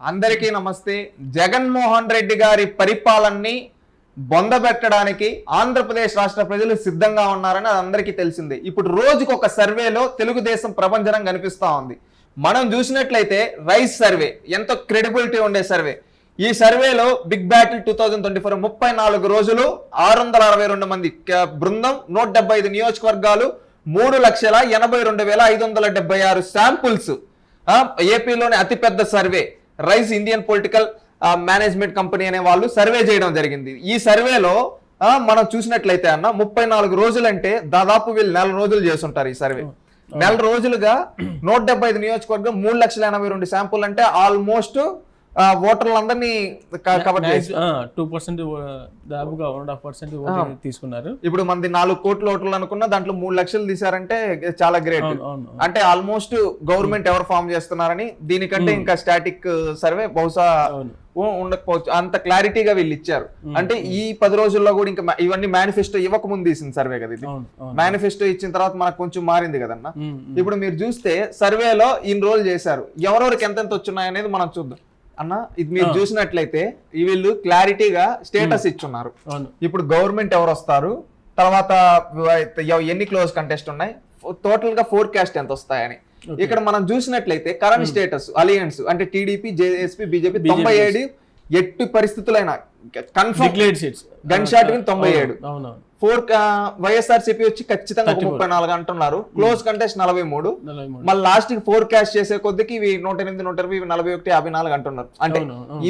అందరికీ నమస్తే. జగన్మోహన్ రెడ్డి గారి పరిపాలనని బొందబెట్టడానికి ఆంధ్రప్రదేశ్ రాష్ట్ర ప్రజలు సిద్ధంగా ఉన్నారని అది అందరికీ తెలిసిందే. ఇప్పుడు రోజుకు ఒక సర్వేలో తెలుగుదేశం ప్రపంచం కనిపిస్తూ ఉంది. మనం చూసినట్లయితే రైస్ సర్వే ఎంతో క్రెడిబిలిటీ ఉండే సర్వే. ఈ సర్వేలో big battle two thousand twenty four ముప్పై నాలుగు రోజులు ఆరు వందల అరవై రెండు మంది క- బృందం నూట డెబ్బై ఐదు నియోజకవర్గాలు మూడు లక్షల ఎనభై రెండు వేల ఐదు వందల డెబ్బై ఆరు శాంపుల్స్. ఏపీలోని అతిపెద్ద survey. Rise Indian political management company అనే వాళ్ళు సర్వే చేయడం జరిగింది. ఈ సర్వేలో మనం చూసినట్లయితే అన్న ముప్పై నాలుగు రోజులంటే దాదాపు వీళ్ళు నెల రోజులు చేస్తుంటారు ఈ సర్వే. నెల రోజులుగా నూట డెబ్బై ఐదు నియోజకవర్గం మూడు లక్షల ఎనభై రెండు శాంపుల్ అంటే ఆల్మోస్ట్ ఓటర్లందరినీ కవర్ చేసి. టూ పర్సెంట్ దాదాపుగా వన్ అండ్ హాఫ్ పర్సెంట్ తీసుకున్నారు. ఇప్పుడు మంది నాలుగు కోట్ల ఓటర్లు అనుకున్న దాంట్లో మూడు లక్షలు తీసారంటే చాలా గ్రేట్ అంటే ఆల్మోస్ట్ గవర్నమెంట్ ఎవరు ఫామ్ చేస్తున్నారని దీనికంటే ఇంకా స్టాటిక్ సర్వే బహుశా ఉండకపోవచ్చు. అంత క్లారిటీగా వీళ్ళు ఇచ్చారు. అంటే ఈ పది రోజుల్లో కూడా ఇంకా ఇవన్నీ మేనిఫెస్టో ఇవ్వక ముందు తీసిన సర్వే కదా ఇది. మేనిఫెస్టో ఇచ్చిన తర్వాత మనకు కొంచెం మారింది కదన్న. ఇప్పుడు మీరు చూస్తే సర్వేలో ఇన్ని రోజులు చేశారు. ఎవరెవరికి ఎంతెంత వచ్చున్నాయి అనేది మనం చూద్దాం. అన్న ఇది మీరు చూసినట్లయితే ఈ వీళ్ళు క్లారిటీగా స్టేటస్ ఇచ్చున్నారు. ఇప్పుడు గవర్నమెంట్ ఎవరు వస్తారు? తర్వాత ఎన్ని క్లోజ్ కంటెస్ట్ ఉన్నాయి? టోటల్గా ఫోర్ కాస్ట్ ఎంత వస్తాయని. ఇక్కడ మనం చూసినట్లయితే కరెంట్ స్టేటస్ అలియన్స్ అంటే టీడీపీ జేఎస్పీ బీజేపీ తొంభై ఏడు ఎట్టి పరిస్థితులైన కన్ఫర్మ్ గన్ షాట్ తొంభై ఏడు. ఫోర్ వైఎస్ఆర్ సిపి వచ్చి ఖచ్చితంగా ముప్పై నాలుగు అంటున్నారు. క్లోజ్ కంటెస్ట్ నలభై మూడు. మళ్ళీ లాస్ట్కి ఫోర్ క్యాష్ చేసే కొద్దికి ఇవి నూట ఎనిమిది నూట ఇరవై ఇవి నలభై ఒకటి యాభై నాలుగు అంటున్నారు. అంటే.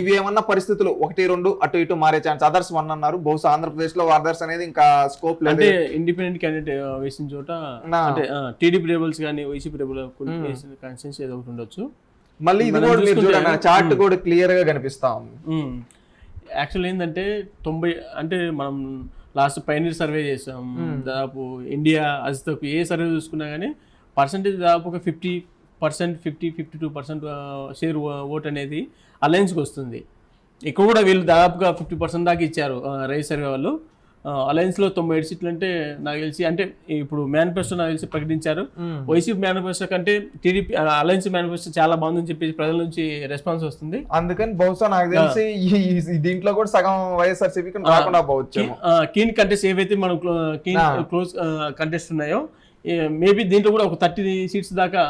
ఇవి ఏమన్నా పరిస్థితులు ఒకటి రెండు అటు ఇటు మారే ఛాన్స్. అదర్స్ వన్ అన్నారు. బహుశా ఆంధ్రప్రదేశ్లో అదర్స్ అనేది ఇంకా స్కోప్ లేదు. అంటే ఇండిపెండెంట్ క్యాండిడేట్ వేసిన చోట టీడీపీ రేబుల్స్ కానీ వైసీపీ రేబుల్ కాన్స్టిట్యూన్సీ ఏదో ఒకటి ఉండొచ్చు. మళ్ళీ ఇది కూడా మీరు చూడండి చార్ట్ కూడా క్లియర్గా కనిపిస్తా ఉంది. యాక్చువల్ ఏంటంటే తొంభై అంటే మనం లాస్ట్ పైనీర్ సర్వే చేసాం. దాదాపు ఇండియా అజితకు ఏ సర్వే చూసుకున్నా కానీ పర్సంటేజ్ దాదాపు ఒక fifty percent fifty fifty two percent share vote అనేది అలయన్స్కి వస్తుంది. ఇక్కడ కూడా వీళ్ళు దాదాపుగా ఫిఫ్టీ పర్సెంట్ దాకా ఇచ్చారు రైస్ సర్వే వాళ్ళు. అలయన్స్లో తొంభై ఏడు సీట్లు అంటే నాకు తెలిసి అంటే ఇప్పుడు మేనిఫెస్టో నాకు తెలిసి ప్రకటించారు. వైసీపీ మేనిఫెస్టో కంటే టీడీపీ అలయన్స్ మేనిఫెస్టో చాలా బాగుందని చెప్పేసి ప్రజల నుంచి రెస్పాన్స్ వస్తుంది. అందుకని బహుశా నాకు తెలిసి దీంట్లో కూడా సగం వైఎస్ఆర్ సిపి రాకుండా పోవచ్చేమో కీన్ కంటెస్ట్ ఏవైతే మనం కీన్ క్లోజ్ కంటెస్ట్ ఉన్నాయో మేబీ దీంట్లో కూడా ఒక థర్టీ సీట్స్ దాకా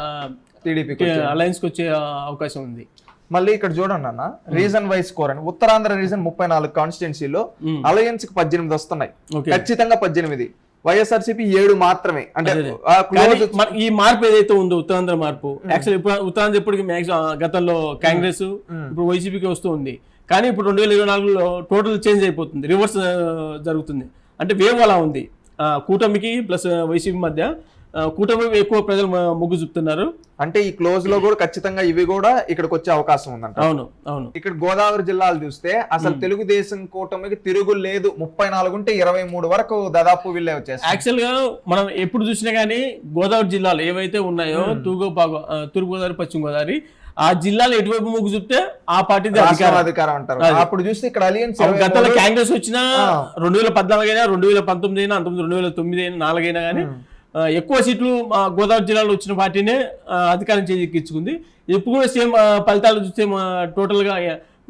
టీడీపీ అలయన్స్కి వచ్చే అవకాశం ఉంది. మళ్ళీ ఇక్కడ చూడండి అన్న రీజన్ వైజ్ స్కోర్ అని. ఉత్తరాంధ్ర రీజన్ ముప్పై నాలుగు కాన్స్టిట్యున్సీలో. అలయన్స్కి పద్దెనిమిది వస్తున్నాయి. ఖచ్చితంగా పద్దెనిమిది. వైఎస్ఆర్సీపీ ఏడు మాత్రమే. అంటే ఈ మార్పు ఏదైతే ఉందో ఉత్తరాంధ్ర మార్పు యాక్చువల్ ఉత్తరాంధ్ర ఇప్పటికి గతంలో కాంగ్రెస్ ఇప్పుడు వైసీపీకి వస్తూ ఉంది కానీ ఇప్పుడు రెండు వేల ఇరవై నాలుగులో టోటల్ చేంజ్ అయిపోతుంది. రివర్స్ జరుగుతుంది. అంటే వేవ్ అలా ఉంది. ఆ, కూటమికి ప్లస్ వైసీపీ మధ్య కూటమి ఎక్కువ ప్రజలు మొగ్గు చూపుతున్నారు. అంటే ఈ క్లోజ్లో కూడా ఖచ్చితంగా ఇవి కూడా ఇక్కడికి వచ్చే అవకాశం ఉందంట. అవును అవును. ఇక్కడ గోదావరి జిల్లాలు చూస్తే అసలు తెలుగుదేశం కూటమికి తిరుగు లేదు. ముప్పై నాలుగు ఉంటే ఇరవై మూడు వరకు దాదాపు వీళ్ళే వచ్చేస్తారు యాక్చువల్గా మనం ఎప్పుడు చూసినా కానీ గోదావరి జిల్లాలు ఏవైతే ఉన్నాయో తూర్పు తూర్పు గోదావరి పశ్చిమ గోదావరి ఆ జిల్లాలో ఎటువైపు మొగ్గు చూపితే ఆ పార్టీ అధికారం. అంటారు. అప్పుడు చూస్తే ఇక్కడ అలియన్స్ గతంలో కాంగ్రెస్ వచ్చినా రెండు వేల పద్నాలుగు అయినా రెండు వేల పంతొమ్మిది అయినా అంతకుముందు రెండు వేల తొమ్మిది అయినా నాలుగైనా కానీ ఎక్కువ సీట్లు మా గోదావరి జిల్లాలో వచ్చిన పార్టీనే అధికారం చేజిక్కించుకుంది. ఇప్పుడు కూడా సేమ్ ఫలితాలు చూస్తే టోటల్గా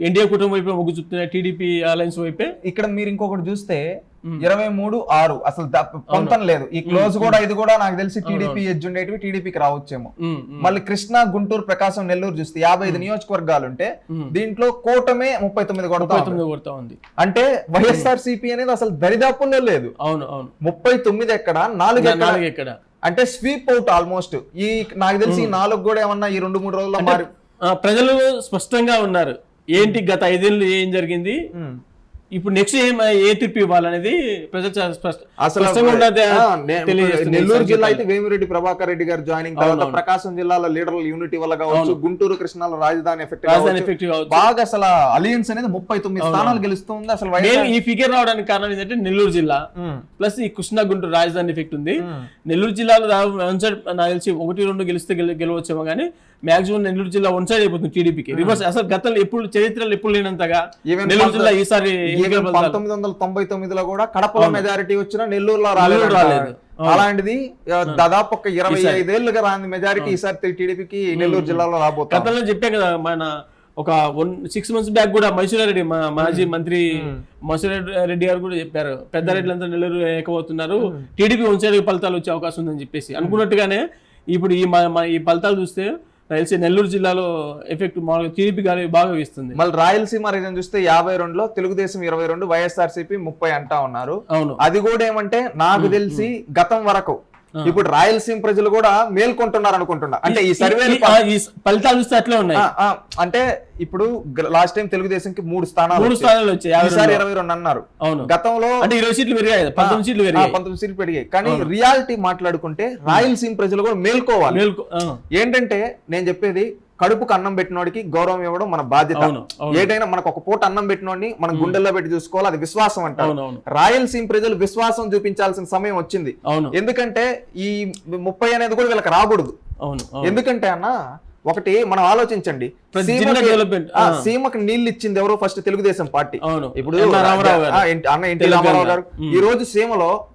ఎన్డీఏ కుటుంబం వైపు మొగ్గు చూపుతున్నాయి టీడీపీ అలయన్స్ వైపే. ఇక్కడ మీరు ఇంకొకటి చూస్తే ఇరవై మూడు ఆరు. అసలు పొంతం లేదు. ఈ క్లోజ్ కూడా ఇది కూడా నాకు తెలిసి టీడీపీ ఎడ్జ్ ఉండేటివి టీడీపీకి రావచ్చేమో. మళ్ళీ కృష్ణా గుంటూరు ప్రకాశం నెల్లూరు చూస్తే యాభై ఐదు నియోజకవర్గాలు ఉంటే దీంట్లో కూటమే ముప్పై తొమ్మిది కొడతా ఉంది. అంటే వైఎస్ఆర్ సిపి అనేది అసలు దరిదాపుల్లో లేదు. అవును అవును. ముప్పై తొమ్మిది ఎక్కడ? నాలుగు ఎక్కడ? నాలుగు ఎక్కడ? అంటే స్వీప్ అవుట్ ఆల్మోస్ట్. ఈ నాకు తెలిసి నాలుగు కూడా ఏమన్నా ఈ రెండు మూడు రోజుల్లో మారి ప్రజలు స్పష్టంగా ఉన్నారు. ఏంటి గత ఐదేళ్ళు ఏం జరిగింది. ఇప్పుడు నెక్స్ట్ ఏం ఏ తీర్పు ఇవ్వాలనేది ప్రజలు అసలు నెల్లూరు జిల్లా. అయితే వేమిరెడ్డి ప్రభాకర్ రెడ్డి గారు జాయినింగ్ తర్వాత ప్రకాశం జిల్లాలో లీడర్ల యూనిటీ వల్ల కావచ్చు గుంటూరు కృష్ణాలో రాజధాని ఎఫెక్ట్ రాజధాని ఎఫెక్టివ్ కావచ్చు. బాగా అసలు అలియన్స్ అనేది ముప్పై తొమ్మిది స్థానాలు గెలుస్తుంది అసలు ఈ ఫిగర్ రావడానికి కారణం ఏంటంటే నెల్లూరు జిల్లా. ప్లస్ ఈ కృష్ణా గుంటూరు రాజధాని ఎఫెక్ట్ ఉంది. నెల్లూరు జిల్లాలో నాకు తెలిసి ఒకటి రెండు గెలిస్తే గెల- గెలవచ్చేమో కానీ మాక్సిమం నెల్లూరు జిల్లా వన్ సైడ్ అయిపోతుంది టీడీపీకి రివర్స్ అసలు గతంలో ఎప్పుడు చరిత్రలో ఎప్పుడు లేనంతగా నెల్లూరు జిల్లా ఈసారి పంతొమ్మిది వందల తొంభై తొమ్మిదిలో కూడా కడపలో మెజారిటీ వచ్చినా నెల్లూరులో రాలేదు రాలేదు. అలాంటిది దాదాపు ఒక ఇరవై ఐదేళ్ళుగా రాని మెజారిటీ ఈసారి టీడీపీకి నెల్లూరు జిల్లాలో రాబోతుంది గతంలో చెప్పే కదా మన ఒక వన్ సిక్స్ మంత్స్ బ్యాక్ కూడా రెడ్డి మా మాజీ మంత్రి రెడ్డి గారు కూడా చెప్పారు. పెద్దారెడ్లంతా నెల్లూరు ఏకమవుతున్నారు. టీడీపీ సైడ్ ఫలితాలు వచ్చే అవకాశం ఉందని చెప్పేసి. అనుకున్నట్టుగానే ఇప్పుడు ఈ మా ఈ ఫలితాలు చూస్తే తెలిసి నెల్లూరు జిల్లాలో ఎఫెక్ట్ మామూలుగా టీడీపీ గాలి బాగా వీస్తుంది. మళ్ళీ రాయలసీమ రీజన్ చూస్తే యాభై రెండులో తెలుగుదేశం ఇరవై రెండు వైఎస్ఆర్సీపీ ముప్పై అంటా ఉన్నారు. అవును. అది కూడా ఏమంటే నాకు తెలిసి గతం వరకు ఇప్పుడు రాయలసీమ ప్రజలు కూడా మేల్కొంటున్నారు అనుకుంటున్నా అంటే ఈ ఈ ఫలితాలు చూస్తే అట్లే ఉన్నాయి. అంటే ఇప్పుడు లాస్ట్ టైం తెలుగుదేశంకి మూడు స్థానాలు మూడు. స్థానాలు వచ్చాయి. ఇరవై రెండు అన్నారు. అవును. గతంలో అంటే ఇరవై సీట్లు పెరిగాయి పంతొమ్మిది సీట్లు పెరిగాయి. పంతొమ్మిది సీట్లు పెరిగాయి. కానీ రియాలిటీ మాట్లాడుకుంటే రాయలసీమ ప్రజలు కూడా మేల్కోవాలి. ఏంటంటే నేను చెప్పేది కడుపుకు అన్నం పెట్టినోడికి గౌరవం ఇవ్వడం మన బాధ్యత. ఏదైనా మనకు ఒక పూట అన్నం పెట్టినోడిని మనం గుండెల్లో పెట్టి చూసుకోవాలి అది విశ్వాసం అంటారు. రాయలసీమ ప్రజలు విశ్వాసం చూపించాల్సిన సమయం వచ్చింది. ఎందుకంటే ఈ ముప్పై అనేది కూడా వీళ్ళకి రాకూడదు. ఎందుకంటే అన్న ఒకటి మనం ఆలోచించండి. సీమకి- నీళ్ళు ఇచ్చింది ఎవరో ఫస్ట్ తెలుగుదేశం పార్టీ. ఇప్పుడు అన్న ఎన్టీ తెలంగాణ. రామారావు గారు. ఈ రోజు సీమలో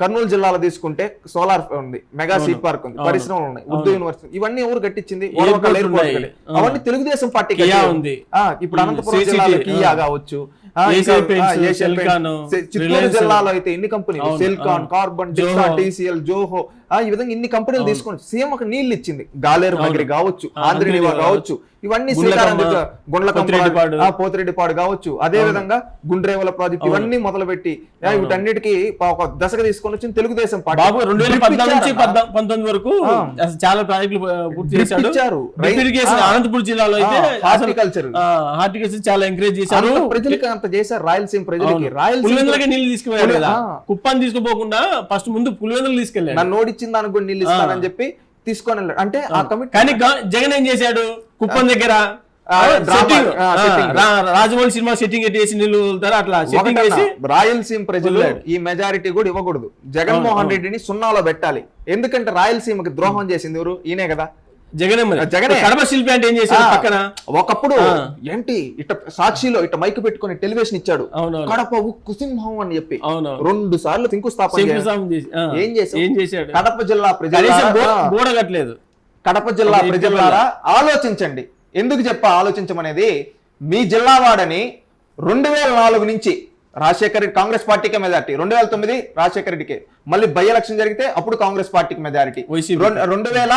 కర్నూలు జిల్లాలో తీసుకుంటే సోలార్ ఉంది మెగా సీ పార్క్ ఉంది. పరిశ్రమలు ఉన్నాయి ఉర్దూ యూనివర్సిటీ. ఇవన్నీ ఎవరు కట్టించింది. అవన్నీ తెలుగుదేశం పార్టీ ఇప్పుడు అనంతపురం జిల్లాలో కియా. కావచ్చు. చిత్తూరు. జిల్లాలో అయితే ఎన్ని కంపెనీలు? సెల్కాన్. కార్బన్. టీసీఎల్ జోహో ఈ విధంగా ఇన్ని కంపెనీలు తీసుకొని సీమకు నీళ్ళు ఇచ్చింది. గాలేరు. మగిరి కావచ్చు ఆంధ్రనివా కావచ్చు. ఇవన్నీ శ్రీకారం గుండ్లకంప పోతిరెడ్డిపాడు. కావచ్చు. అదే విధంగా గుండ్రేవల ప్రాజెక్ట్ ఇవన్నీ మొదలుపెట్టి వీటన్నిటికీ ఒక దశగా తీసుకొని వచ్చింది తెలుగుదేశం పార్టీ. రెండు వేల నుంచి పంతొమ్మిది వరకు చాలా ప్రాజెక్టులు పూర్తి. అనంతపురం జిల్లాలో అయితే హార్టికల్చర్. హార్టికల్చర్ చాలా ఎంకరేజ్ చేశారు. ప్రజలకి అంత చేశారు రాయలసీమ ప్రజలకి. రాయలసీమ కదా. ఆ. కుప్పాన్ని తీసుకుపోకుండా ఫస్ట్ ముందు పులివెందులు తీసుకెళ్ళాడు. నన్ను ఓడించిన దానికి కూడా నీళ్ళు ఇస్తానని చెప్పి తీసుకొని వెళ్ళాడు. అంటే ఆ కమిటీ కానీ జగన్ ఏం చేశాడు? కుప్పం దగ్గర రాజమౌళి సినిమా సెట్టింగ్ వేసి నీళ్ళు అట్లా సెట్టింగ్ వేసి రాయలసీమ ప్రజలు. ఈ మెజారిటీ కూడా ఇవ్వకూడదు. జగన్మోహన్ రెడ్డిని సున్నాలో పెట్టాలి. ఎందుకంటే రాయలసీమకి ద్రోహం చేసింది ఎవరు? ఈయనే కదా. జగనే జగనే. కడప శిల్పి అంటే ఏం చేశాడు పక్కన? ఒకప్పుడు ఏంటి ఇట సాక్షిలో ఇట మైక్ పెట్టుకొని టెలివిజన్ ఇచ్చాడు. కడప ఉక్కు సింహం అని చెప్పి. రెండు సార్లు శంకుస్థాపన ఏం? ఏం చేశాడు? కడప జిల్లా ప్రజల కట్టలేదు. కడప జిల్లా ప్రజలారా? ఆలోచించండి. ఎందుకు చెప్ప ఆలోచించమనేది? మీ జిల్లా వాడని రెండు వేల నాలుగు నుంచి రాజశేఖర రెడ్డి కాంగ్రెస్ పార్టీకే మెజారిటీ. రెండు వేల తొమ్మిది రాజశేఖర రెడ్డికే. మళ్ళీ బై ఎలక్షన్ జరిగితే అప్పుడు కాంగ్రెస్ పార్టీకి మెజారిటీ. రెండు వేల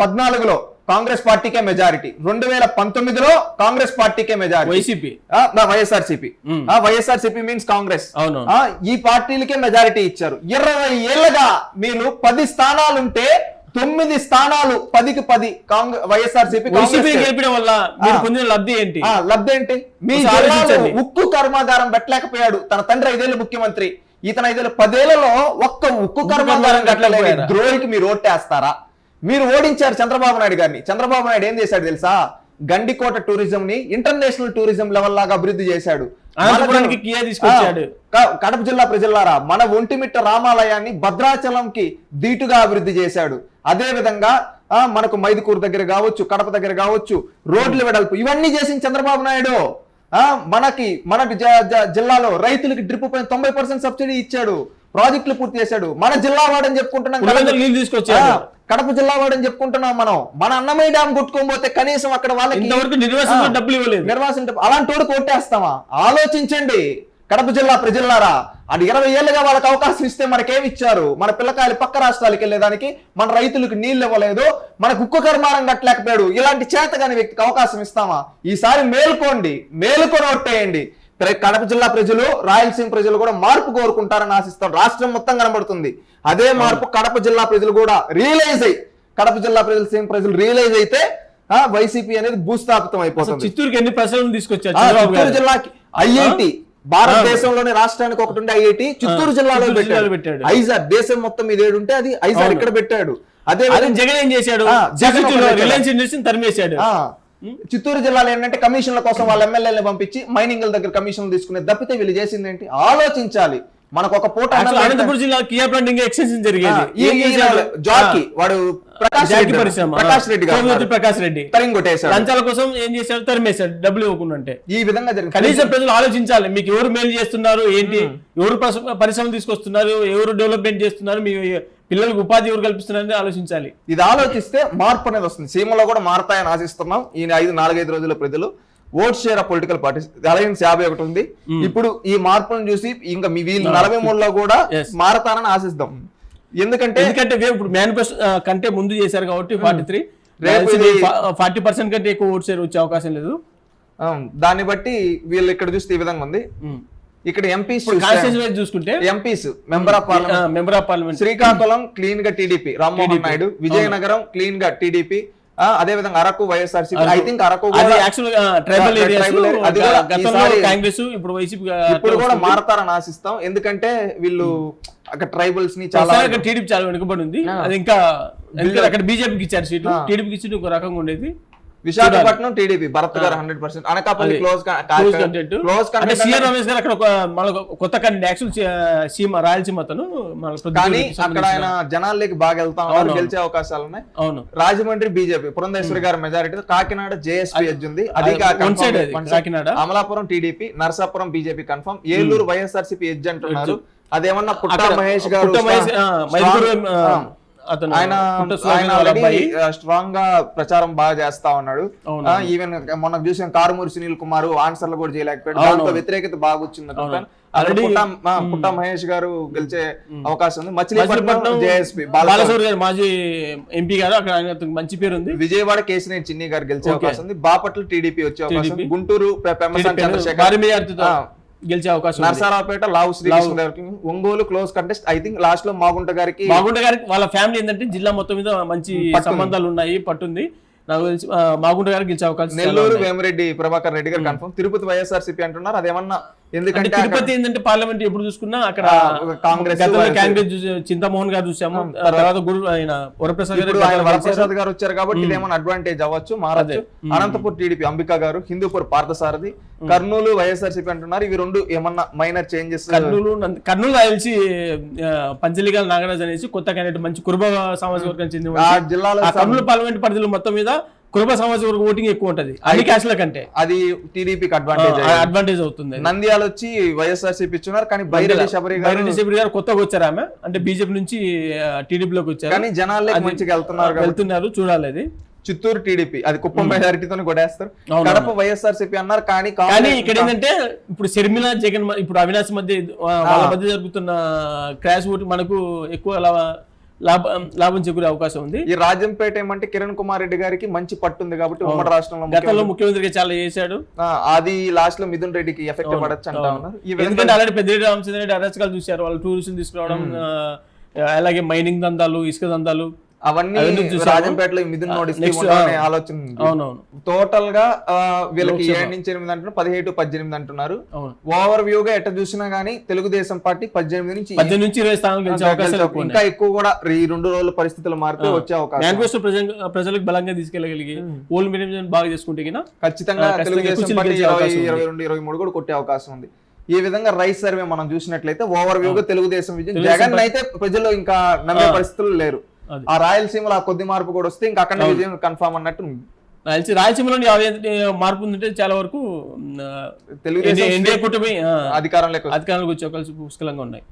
పద్నాలుగులో కాంగ్రెస్ పార్టీకే మెజారిటీ. రెండు వేల పంతొమ్మిదిలో కాంగ్రెస్ పార్టీకే majority. YCP. YSR CP hmm. YSR CP means Congress. అవును. ఈ పార్టీలకే మెజారిటీ ఇచ్చారు. ఇరవై ఏళ్ళగా మీరు పది స్థానాలుంటే తొమ్మిది స్థానాలు పదికి పది కాంగ్రెస్ వైఎస్ఆర్ సిపి వైసీపీ గెలిపడం వల్ల మీరు పొందిన లబ్ధి ఏంటి? లబ్ధి ఏంటి? మీ. ఉక్కు కర్మాగారం పెట్టలేకపోయాడు. తన తండ్రి ఐదేళ్ళు ముఖ్యమంత్రి. ఇతను ఐదేళ్ళు పదేళ్ళలో ఒక్క ఉక్కు కర్మాగారం కట్టలేకపోయారా? ద్రోహికి మీరు ఓటేస్తారా? మీరు ఓడించారు చంద్రబాబు నాయుడు గారిని. చంద్రబాబు నాయుడు ఏం చేశాడు తెలుసా? గండికోట టూరిజం ని ఇంటర్నేషనల్ టూరిజం లెవెల్ లాగా అభివృద్ధి చేశాడు. క- కడప జిల్లా ప్రజలారా మన ఒంటిమిట్ట రామాలయాన్ని భద్రాచలంకి ధీటుగా అభివృద్ధి చేశాడు. అదే విధంగా ఆ, మనకు మైదుకూరు దగ్గర కావచ్చు కడప దగ్గర కావచ్చు రోడ్లు వెడల్పు ఇవన్నీ చేసిన చంద్రబాబు నాయుడు. ఆ మనకి జ- జిల్లాలో రైతులకి డ్రిప్ పైన తొంభై పర్సెంట్ సబ్సిడీ ఇచ్చాడు. ప్రాజెక్టులు పూర్తి చేశాడు. మన జిల్లా వాడని చెప్పుకుంటున్నాం కడప- తీసుకొచ్చాడు జిల్లా వాడని చెప్పుకుంటున్నాం మనం. మన అన్నమయ్య డ్యామ్ కొట్టుకోకపోతే కనీసం అక్కడ వాళ్ళకి ఆ, డబ్బులు ఇవ్వలేదు. నిర్వాసన అలాంటి వాడు కొట్టేస్తామా? ఆలోచించండి. కడప జిల్లా ప్రజలారా అది ఇరవై ఏళ్ళుగా వాళ్ళకి అవకాశం ఇస్తే మనకేమి ఇచ్చారు? మన పిల్లకాయలు పక్క రాష్ట్రాలకు వెళ్ళేదానికి మన రైతులకు నీళ్ళు ఇవ్వలేదు మనకు ఉక్కు కర్మారం కట్టలేకపోయాడు. ఇలాంటి చేతగాని వ్యక్తికి అవకాశం ఇస్తామా? ఈసారి మేల్కోండి. మేలుకొని ఒట్టేయండి కడప జిల్లా ప్రజలు రాయలసీమ ప్రజలు కూడా మార్పు కోరుకుంటారని ఆశిస్తాం. రాష్ట్రం మొత్తం కనబడుతుంది. అదే మార్పు కడప జిల్లా ప్రజలు కూడా రియలైజ్ అయ్యి కడప జిల్లా ప్రజలు సేమ్ ప్రజలు రియలైజ్ అయితే వైసీపీ అనేది భూస్థాపితం అయిపోతుంది. చిత్తూరుకి ఎన్ని ప్రశ్నలు తీసుకొచ్చారు చిత్తూరు జిల్లాకి ఐఐటి భారతదేశంలోనే రాష్ట్రానికి ఒకటి ఉండే ఐఐటి చిత్తూరు జిల్లాలో పెట్టాడు. ఐజార్ దేశం మొత్తం మీద ఏడు ఉంటే అది ఐజార్. ఇక్కడ పెట్టాడు. అదే జగన్ ఏం చేశాడు? జగన్ రిలయన్స్ ఇండస్ట్రీని తరిమేశాడు. చిత్తూరు జిల్లాలో ఏంటంటే కమిషన్ల కోసం వాళ్ళ ఎమ్మెల్యేలను పంపించి మైనింగ్ల దగ్గర కమిషన్లు తీసుకునే తప్పితే వీళ్ళు చేసింది ఏంటి? ఆలోచించాలి. మనకు ఒక పూట అనంతపురం జిల్లా కియా ప్లాంట్ ఇంకా ఎక్స్టెన్షన్ జరిగేది? జాకీ వాడు ప్రకాష్ రెడ్డి. పరిశ్రమ ప్రకాష్ రెడ్డి గారు ప్రకాష్ రెడ్డి. తరింగొట్టేశాడు లంచాల కోసం ఏం చేశాడు? తరిమేశాడు డబ్బులు ఇవ్వకుండా అంటే ఈ విధంగా జరిగింది. కనీసం ప్రజలు ఆలోచించాలి. మీకు ఎవరు మేలు చేస్తున్నారు? ఏంటి? ఎవరు పరిశ్రమలు తీసుకొస్తున్నారు? ఎవరు డెవలప్మెంట్ చేస్తున్నారు? మీ పిల్లలకు ఉపాధి ఎవరు కల్పిస్తున్నారని ఆలోచించాలి. ఇది ఆలోచిస్తే మార్పు అనేది వస్తుంది. సీమలో కూడా మారతాయని ఆశిస్తున్నాం. ఈ ఐదు నాలుగైదు రోజుల ప్రజలు vote share of political parties alliance యాభై ఒకటి ఉంది. ఇప్పుడు ఈ మార్పులను చూసి ఇంకా మీ వీళ్ళు నలభై మూడులో కూడా. మారతారని ఆశిస్తాం ఎందుకంటే ఎందుకంటే ఇప్పుడు మేనిఫెస్టో కంటే ముందు చేశారు కాబట్టి ఫార్టీ త్రీ ఫార్టీ పర్సెంట్ కంటే ఎక్కువ ఓట్ షేర్ వచ్చే అవకాశం లేదు. ఆ, దాన్ని బట్టి వీళ్ళు ఇక్కడ చూస్తే ఈ విధంగా ఉంది. ఇక్కడ ఎంపీస్ చూసుకుంటే MPs member of parliament member of parliament Srikakulam క్లీన్గా టీడీపీ రామ్మోహన్ నాయుడు. విజయనగరం క్లీన్గా టీడీపీ అదే విధంగా Araku YSRCP. I think Araku tribal Congress ఇప్పుడు వైసీపీ ఇప్పుడు కూడా మారతారని ఆశిస్తాం. ఎందుకంటే వీళ్ళు అక్కడ ట్రైబల్స్ని చాలా టీడీపీ చాలా వెనుకబడి ఉంది. అది ఇంకా అక్కడ బీజేపీకి ఇచ్చారు సీటు. టీడీపీకి ఇచ్చిన ఒక రకంగా ఉండేది. Visakhapatnam TDP Bharat garu hundred percent Anakapalli close close అంటే సీఆర్ రమేష్ గారు అక్కడ మన కొత్త యాక్చువల్ సీమ రాయలసీమ అతను కానీ అక్కడ ఆయన జనాల్లోకి బాగా వెళ్తా ఉన్నారు గెలిచే అవకాశాలు ఉన్నాయి. అవును. రాజమండ్రి బీజేపీ పురంధేశ్వరి గారి మెజారిటీ కాకినాడ జేఎస్పీ ఉంది అది. Kakinada. Amalapuram TDP Narasapuram BJP confirm Eluru YSRCP edge అంటున్నారు అదేమన్నా పుట్ట మహేష్ గారు మహేష్, అతను ఆయన స్ట్రాంగ్గా ప్రచారం బాగా చేస్తా ఉన్నాడు. ఈవెన్ మొన్న చూసిన కారుమూరి సునీల్ కుమార్ ఆన్సర్లు కూడా చేయలేకపోయాడు. దాంతో వ్యతిరేకత బాగా వచ్చింది పుట్ట మహేష్ గారు గెలిచే అవకాశం ఉంది. మచిలీపట్నం జేఎస్పీ బాలసౌరి గారు మాజీ ఎంపీ గారు అక్కడ మంచి పేరు ఉంది. విజయవాడ కేసినేని చిన్ని గారు గెలిచే అవకాశం ఉంది. బాపట్ల టీడీపీ వచ్చే అవకాశం గుంటూరు చంద్రశేఖర్. గెలిచే అవకాశం Narasaraopet Lavu Srikrishna Ongole close contest. I think లాస్ట్లో మాగుంట గారికి మాగుంట గారికి వాళ్ళ ఫ్యామిలీ ఏంటంటే జిల్లా మొత్తం మీద మంచి సంబంధాలు ఉన్నాయి పట్టుంది. నాకు తెలిసి మాగుంట గారికి గెలిచే అవకాశం నెల్లూరు. వేమిరెడ్డి ప్రభాకర్ రెడ్డి గారు కన్ఫర్మ్. తిరుపతి వైఎస్ఆర్సీపీ అంటున్నారు. అదేమన్నా ఎందుకంటే తిరుపతి ఏంటంటే పార్లమెంట్ ఎప్పుడు చూసుకున్నా అక్కడ కాంగ్రెస్ కాంగ్రెస్ చింతమోహన్ గారు చూసాము. తర్వాత గురు ఆయన వరప్రసాద్ గారు ఆయన. వరప్రసాద్ గారు వచ్చారు కాబట్టి ఇదేమన్నా అడ్వాంటేజ్ అవ్వచ్చు. మారచ్చు. అనంతపూర్ టీడీపీ అంబికా గారు హిందూపూర్ పార్థసారథి కర్నూలు వైఎస్ఆర్సీపీ అంటున్నారు. ఇవి రెండు ఏమన్నా మైనర్ చేంజెస్ కర్నూలు కర్నూలు ఆ, పంచలిగాల నాగరాజ్ అనేసి కొత్త క్యాండిడేట్ మంచి కురుబ సామాజిక వర్గం చెందిన. జిల్లాలో కర్నూలు పార్లమెంట్ పరిధిలో మొత్తం మీద కురుబ సామాజిక వర్గం ఓటింగ్ ఎక్కువ ఉంటది. అన్ని క్యాస్ట్ల కంటే. అది టీడీపీకి అడ్వాంటేజ్ అడ్వాంటేజ్ అవుతుంది. నంద్యాల వచ్చి వైఎస్ఆర్సీపీ ఇచ్చున్నారు కానీ బైరెడ్డి శబరి గారు బైరెడ్డి శబరి గారు కొత్తగా వచ్చారు ఆమె. అంటే బీజేపీ నుంచి టీడీపీలోకి వచ్చారు. కానీ జనాల్లోకి మంచిగా వెళ్తున్నారు వెళ్తున్నారు చూడాలి అది. చిత్తూరు టీడీపీ అది కుప్పం మెజారిటీతో అవును. కడప వైఎస్ఆర్సీపీ అన్నారు కానీ కానీ ఇక్కడ ఏంటంటే ఇప్పుడు షర్మిల జగన్ ఇప్పుడు అవినాష్ మధ్య వాళ్ళ మధ్య జరుగుతున్న క్రాష్ ఓటు మనకు ఎక్కువ లాభ- లాభం చేకూరే అవకాశం ఉంది. ఈ రాజంపేట ఏమంటే కిరణ్ కుమార్ రెడ్డి గారికి మంచి పట్టుంది కాబట్టి ఉమ్మడి రాష్ట్రంలో గతంలో ముఖ్యమంత్రిగా చాలా చేశాడు. అది లాస్ట్లో మిథున్ రెడ్డికి ఎఫెక్ట్ పడచ్చు అంటా ఉన్నారు. ఎందుకంటే ఆల్రెడీ పెద్దిరెడ్డి రామచంద్ర రెడ్డి అరాచకాలు చూశారు. వాళ్ళు టూరిస్ట్ తీసుకురావడం అలాగే మైనింగ్ దందాలు ఇసుక దందాలు అవన్నీ. రాజంపేటలో మిథున్ నోటీస్ ఆలోచన. అవునవును. టోటల్గా వీళ్ళకి ఏడు నుంచి ఎనిమిది అంటున్నారు పదిహేడు పద్దెనిమిది అంటున్నారు. ఓవర్ వ్యూ గా ఎట్ట చూసినా గానీ తెలుగుదేశం పార్టీ పద్దెనిమిది నుంచి పద్దెనిమిది నుంచి ఇరవై స్థానాలు ఇంకా ఎక్కువ కూడా ఈ రెండు రోజుల పరిస్థితులు మారితే వచ్చే అవకాశం. ప్రజలకు బలంగా తీసుకెళ్ళగలిగి ఓల్డ్ మీడియం బాగా చేసుకుంటే ఖచ్చితంగా తెలుగుదేశం పార్టీ ఇరవై. ఇరవై రెండు ఇరవై మూడు కూడా కొట్టే అవకాశం ఉంది. ఈ విధంగా రైస్ సర్వే మనం చూసినట్లయితే ఓవర్ వ్యూ గా తెలుగుదేశం విజయం. జగన్ అయితే ప్రజలు ఇంకా నమ్మే పరిస్థితులు లేరు. ఆ రాయలసీమలో ఆ కొద్ది మార్పు కూడా వస్తే ఇంకా అక్కడ విజయం కన్ఫామ్ అన్నట్టు. రాయలసీ రాయలసీమలో మార్పు ఉందంటే చాలా వరకు తెలుగుదేశం ఎన్డీఏ కూటమి అధికారంలోకి అధికారంలోకి వచ్చే అవకాశాలు పుష్కలంగా ఉన్నాయి.